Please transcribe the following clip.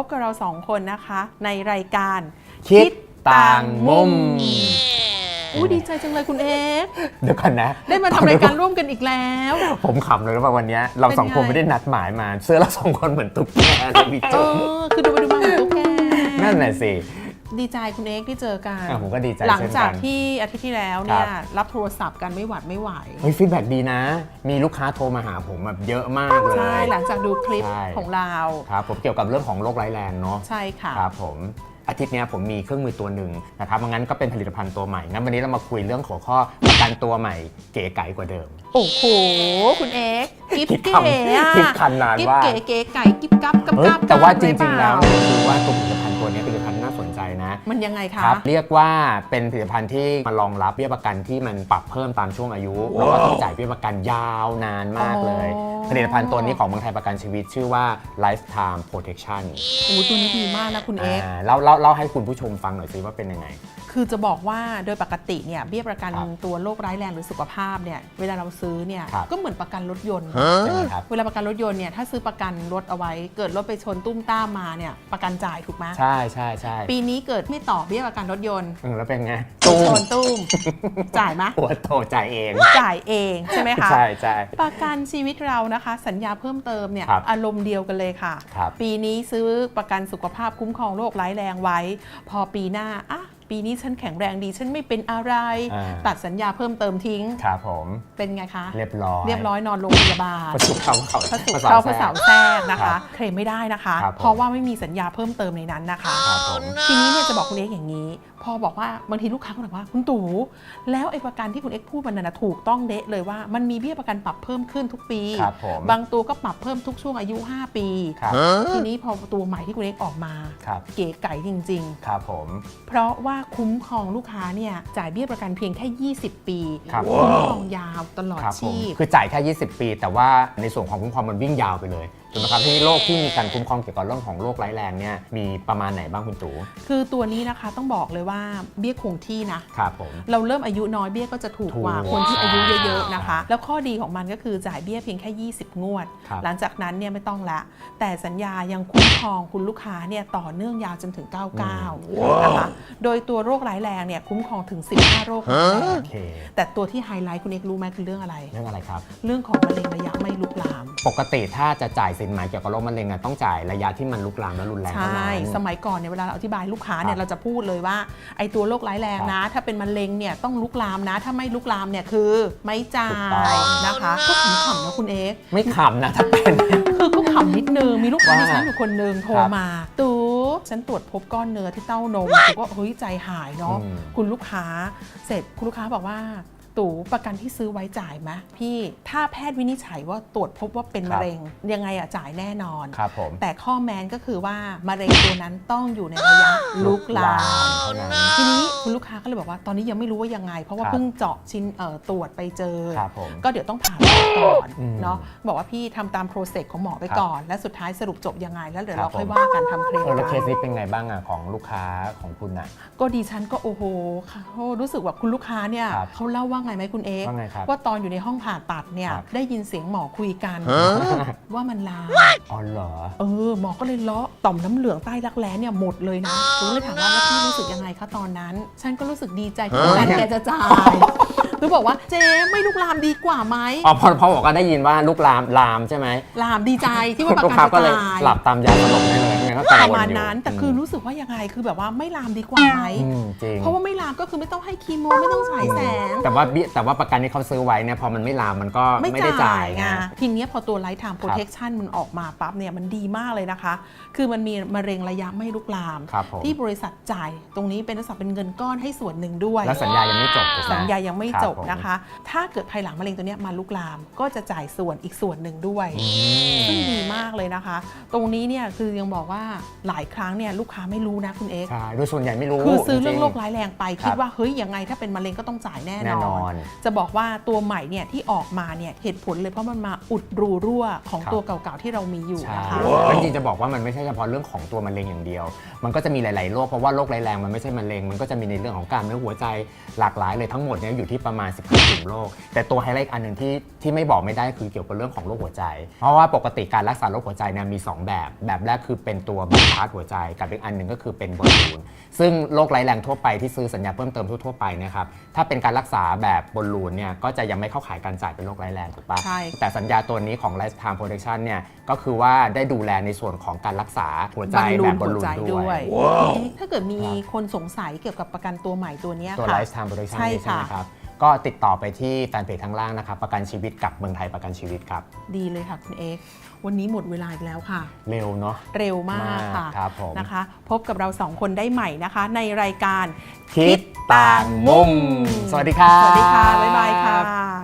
พบกับเราสองคนนะคะ ในรายการคิดต่างมุมอู้ดีใจจังเลยคุณเอกเดี๋ยวก่อนนะ ได้มาทำรายการร่วมกันอีกแล้ว ผมขำเลยว่าวันเนี้ยเราสองคนเป็นไงไม่ได้นัดหมายมา เสื้อเราสองคนเหมือนตุ๊กแกเลยพี่เอจุ๊บอคือดูไปดูมาเหมือนตุ๊กแกนั่นแหละสิ ดีใจคุณเอกที่เจอกันอะผมก็ดีใจหลังเช่นจากกัน ที่อาทิตย์ที่แล้วเนี่ยครับ รับโทรศัพท์กันไม่หวัดไม่ไหว เฮ้ยฟีดแบ็ดีนะ มีลูกค้าโทรมาหาผมแบบเยอะมากเลยใช่หลังจากดูคลิปใช่ ของเรา ครับผมเกี่ยวกับเรื่องของโรคร้ายแรงเนาะ ใช่ค่ะ ครับผมอาทิตย์เนี้ยผมมีเครื่องมือตัวหนึ่งนะครับงั้นก็เป็นผลิตภัณฑ์ตัวใหม่งั้นวันนี้เรามาคุยเรื่องหัวข้อประกันตัวใหม่เก๋ไก๋กว่าเดิม โอ้โห คุณเอกกิ๊บคิดเก๋คำอะคิดคำนานกิ๊บว่าเก๋เก๋ไก่กิ๊บกับกับเฮ้ยกับแต่ว่าจกับริงๆแล้วเปาเนี่ยคือว่าตัวผลิต น่าสนใจนะ มันยังไงคะครับเรียกว่าเป็นผลิตภัณฑ์ที่มารองรับเบี้ยประกันที่มันปรับเพิ่มตามช่วงอายุแล้วก็ต้องจ่ายเบี้ยประกันยาวนานมากเลยอ๋อผลิตภัณฑ์ตัวนี้ของเมืองไทยประกันชีวิต ชื่อว่า lifetime protection โอ้โหตัวนี้ดีมากนะคุณเอกอ่าเล่าเล่าเล่าให้คุณผู้ชมฟังหน่อยสิว่าเป็นยังไง คือจะบอกว่าโดยปกติเนี่ยเบี้ยประกันครับตัวโรคร้ายแรงหรือสุขภาพเนี่ยเวลาเราซื้อเนี่ยครับก็เหมือนประกันรถยนต์ ใช่ไหมครับ เวลาประกันรถยนต์เนี่ยถ้าซื้อประกันรถเอาไว้ เกิดรถไปชนตุ้มต้ามมาเนี่ยประกันจ่ายถูกไหมใช่ใช่ใช่ปีนี้เกิดไม่ต่อเบี้ยประกันรถยนต์อืมแล้วเป็นไงชตุ้มนตุ้ม จ่ายไหมหัวโตจ่ายเองจ่ายเองใช่ไหมคะ ใช่ใช่ ประกันชีวิตเรานะคะ สัญญาเพิ่มเติมเนี่ยครับอารมณ์เดียวกันเลยค่ะ ครับปีนี้ซื้อประกันสุขภาพคุ้มครองโรคร้ายแรงไว้ พอปีหน้าอะ ปีนี้ฉันแข็งแรงดี ฉันไม่เป็นอะไร อ่า ตัดสัญญาเพิ่มเติมทิ้ง ครับผม เป็นไงคะ เรียบร้อยเรียบร้อยนอนโรงพยาบาล ประสุเขาเขาพระสุภเข้าพระแทรเสากแทรกนะครัคะ บ เคลมไม่ได้นะคะ ครับผม เพราะว่าไม่มีสัญญาเพิ่มเติมในนั้นนะคะ ครับผม ทีนี้เนี่ยจะบอกคุณเอ็กซ์อย่างนี้ พอบอกว่าบางทีลูกค้าก็บอกว่าคุณตู่แล้วไอ้ประกันที่คุณเอ็กซ์พูดมันน่ะนะถูกต้องเดะเลยว่ามันมีเบี้ยประกันปรับเพิ่มขึ้นทุกปี ครับผมบางตัวก็ปรับเพิ่มทุกช่วงอายุ 5 ปี ครับทีนี้พอตัวใหม่ที่คุณเอ็กซ์ออกมา ครับเก๋ไก่จริง ครับผม ๆ เพราะว่าคุ้มครองลูกค้าเนี่ยจ่ายเบี้ยประกันเพียงแค่ 20 ปีครับ คุ้มครองยาวตลอดครับผมชีพ คือจ่ายแค่ 20 ปี แต่ว่าในส่วนของคุ้มครองมันวิ่งยาวไปเลยถูกไหมครับที่โรคที่มีการคุ้มครองเกี่ยวกับเรื่องของโรคร้ายแรงเนี่ยมีประมาณไหนบ้างคุณตู่คือตัวนี้นะคะต้องบอกเลยว่าเบี้ยคงที่นะ ครับผม เราเริ่มอายุน้อยเบี้ยก็จะถูกกว่าถูกคนที่อายุเยอะใช่ๆนะคะ แล้วข้อดีของมันก็คือจ่ายเบี้ยเพียงแค่ 20 งวด ครับ หลังจากนั้นเนี่ยไม่ต้องละ แต่สัญญายังคุ้มครองคุณลูกค้าเนี่ยต่อเนื่องยาวจนถึง 99นะคะโดยตัวโรคร้ายแรงเนี่ยคุ้มครองถึง 15 โรคร้ายแรงโอเคแต่ตัวที่ไฮไลท์คุณเอกรู้ไหมคือเรื่องอะไร เรื่องอะไรครับ เรื่องของมะเร็งระยะไม่ลุกลาม ปกติถ้าจะจ่ายสินไหมเกี่ยวกับโรคมะเร็งอะต้องจ่ายระยะที่มันลุกลามและรุนแรงใชเท่านั้่นสมัยก่อนเนี่ยเวลาเราอธิบายลูกค้าเนี่คยรับเราจะพูดเลยว่าไอ้ตัวโรคร้ายแรงนะ ถ้าเป็นมะเร็งเนี่ยต้องลุกลามนะ ถ้าไม่ลุกลามเนี่ยคือไม่จ่าถูกต้ยอง นะคะก็ขำๆนะคุณเอ็กซ์ไม่ขำนะถ้าเป็น คือก็ขำนิดนึงมีลูกค้าว่าที่ฉันอยู่คนนึงโทรครับมา ตูฉันตรวจพบก้อนเนื้อที่เต้านมกูก็เฮ้ยใจหายเนาะ อืม คุณลูกค้าเสร็จคุณลูกค้าบอกว่า ตู่ประกันที่ซื้อไว้จ่ายไหมพี่ถ้าแพทย์วินิจฉัยว่าตรวจพบว่าเป็นมะเร็ง ยังไงอะจ่ายแน่นอน ครับผมแต่ข้อแม้นก็คือว่ามะเร็งตัวนั้นต้องอยู่ในระยะลุกลามเท่านั้นทีนี้คุณลูกค้าก็เลยบอกว่าตอนนี้ยังไม่รู้ว่ายังไง เพราะว่าครับเพิ่งเจาะชิ้นเอ่อตรวจไปเจอ ครับผม ก็เดี๋ยวต้องผ่าตัดก่อนอืมเนาะบอกว่าพี่ทำตามโปรเซสของหมอไปครับก่อน และสุดท้ายสรุปจบยังไง แล้วเดี๋ยวครัเราบค่อยผมว่ากันทำเคลมเออแล้วเคกัสนนี้เป็นไงบ้างอะของลูกค้าของคุณอะก็ดีฉันก็โอ้โหเขารู้สึกว่าคุณลูกค้าเนี่ยครับ เขาเล่าว่าไงไหมคุณเอ็กซ์ว่าไงครับว่าตอนอยู่ในห้องผ่าตัดเนี่ยครับ ได้ยินเสียงหมอคุยกันว่ามันลาม อ๋อเหรอ เออหมอก็เลยเลาะต่อมน้ำเหลืองใต้รักแร้เนี่ยหมดเลยนะหนูก็เลยถามว่าแล้วพี่รู้สึกยังไงคะตอนนั้น ฉันก็รู้สึกดีใจที่แฟนแกจะจ่ายหนูบอกว่าเจ๊ไม่ลุกลามดีกว่าไหมอ๋อพอพอบอกว่าได้ยินว่าลูกลามลามใช่ไหมลามดีใจที่ว่าประลูกกัค้านก็จะเลยจ่ายหลับตามยาสลบได้เลยไม่งั้น ก็กังปวระลมาณอยู่นั้น แต่คือรู้สึกว่ายังไงคือแบบว่าไม่ลามดีกว่าไหมอืมจริง เพราะว่าไม่ลามก็คือไม่ต้องให้คีโมไม่ต้องฉายแสง แต่ว่าเบี้ยแต่ว่าประกันที่เขาซื้อไว้เนี่ยพอมันไม่ลามมันก็ไม่ไม่ได้จ่ายไงไงทีเนี้ยพอตัว Lifetime Protection มันออกมาปั๊บเนี่ยมันดีมากเลยนะคะ คือมันมีมะเร็งระยะไม่ลุกลาม ครับผม ที่บริษัทจ่ายตรงนี้เป็นลักษณะเป็นเงินก้อนให้ส่วนหนึ่งด้วย แล้วสัญญายังไม่จบถูกไหม สัญญายังไม่ครับจบผม นะคะ ถ้าเกิดภายหลังมะเร็งตัวเนี้ยมาลุกลาม ก็จะจ่ายส่วนอีกส่วนหนึ่งด้วย อืม ซึ่งดีมากเลยนะคะ ตรงนี้เนี่ยคือยังบอกว่าหลายครั้งเนี่ยลูกค้าไม่รู้นะคุณเอ็กซ์ใช่โดยส่วนใหญ่ไม่รู้คือซื้อเรื่องจโรคร้ายแรงไปครับคิดว่าเฮ้ยยังไงถ้าเป็นมะเร็งก็ต้องจ่ายแน่แน่นนออนนจะบอกว่าตัวใหม่เนี่ยที่ออกมาเนี่ยเหตุผลเลยเพราะมันมาอุดรูรั่วของครับตัวเก่าๆที่เรามีอยู่ใช่นะคะแล้วจริงๆจะบอกว่ามันไม่ใช่เฉพาะเรื่องของตัวมะเร็งอย่างเดียว มันก็จะมีหลายๆโรคเพราะว่าโรคร้ายแรงมันไม่ใช่มะเร็งมันก็จะมีในเรื่องของกล้ามเนื้อหัวใจหลากหลายเลยทั้งหมดเนี่ยอยู่ที่ประมาณ 15กลุ่มโรคแต่ตัวไฮไลท์อันหนึ่งที่ที่ไม่บอกไม่ได้คือเกี่ยวกับเรื่องของโรคหัวใจ เพราะว่าปกติการรักษาโรคหัวใจเนี่ยมี 2 แบบ แบบแรกคือเป็นตัวตัวบ y พาสหัวใจกับอีกอันหนึ่งก็คือเป็นบอลลูนซึ่งโรคร้ายแรงทั่วไปที่ซื้อสัญญาเพิ่มเติมทั่วๆไปนะครับถ้าเป็นการรักษาแบบบอลลูนเนี่ยก็จะยังไม่เข้าข่ายการจ่ายเป็นโรคร้ายแรงถูกปะใช่ แต่สัญญาตัวนี้ของ Lifetime Protection เนี่ยก็คือว่าได้ดูแลในส่วนของการรักษาหัวใจบอลลูแบนบบอลหัวลูนใจด้ด้ววยยเอ๊ะถ้าเกิดมีครับคนสงสัยเกี่ยวกับประกันตัวใหม่ตัวเนี้ยตัว ค่ะ Lifetime Protection ใช่นี่ใช่ไหมค่ะ ครับ ก็ติดต่อไปที่แฟนเพจข้างล่างนะครับประกันชีวิตกับเมืองไทยประกันชีวิตครับ ดีเลยค่ะคุณเอกวันนี้หมดเวลาอีกแล้วค่ะ เร็วเนาะเร็วมากค่ะมากครับผมนะคะ พบกับเราสองคนได้ใหม่นะคะ ในรายการคิดต่างมุม สวัสดีครับสวัสดีค่ะ บ๊ายบาย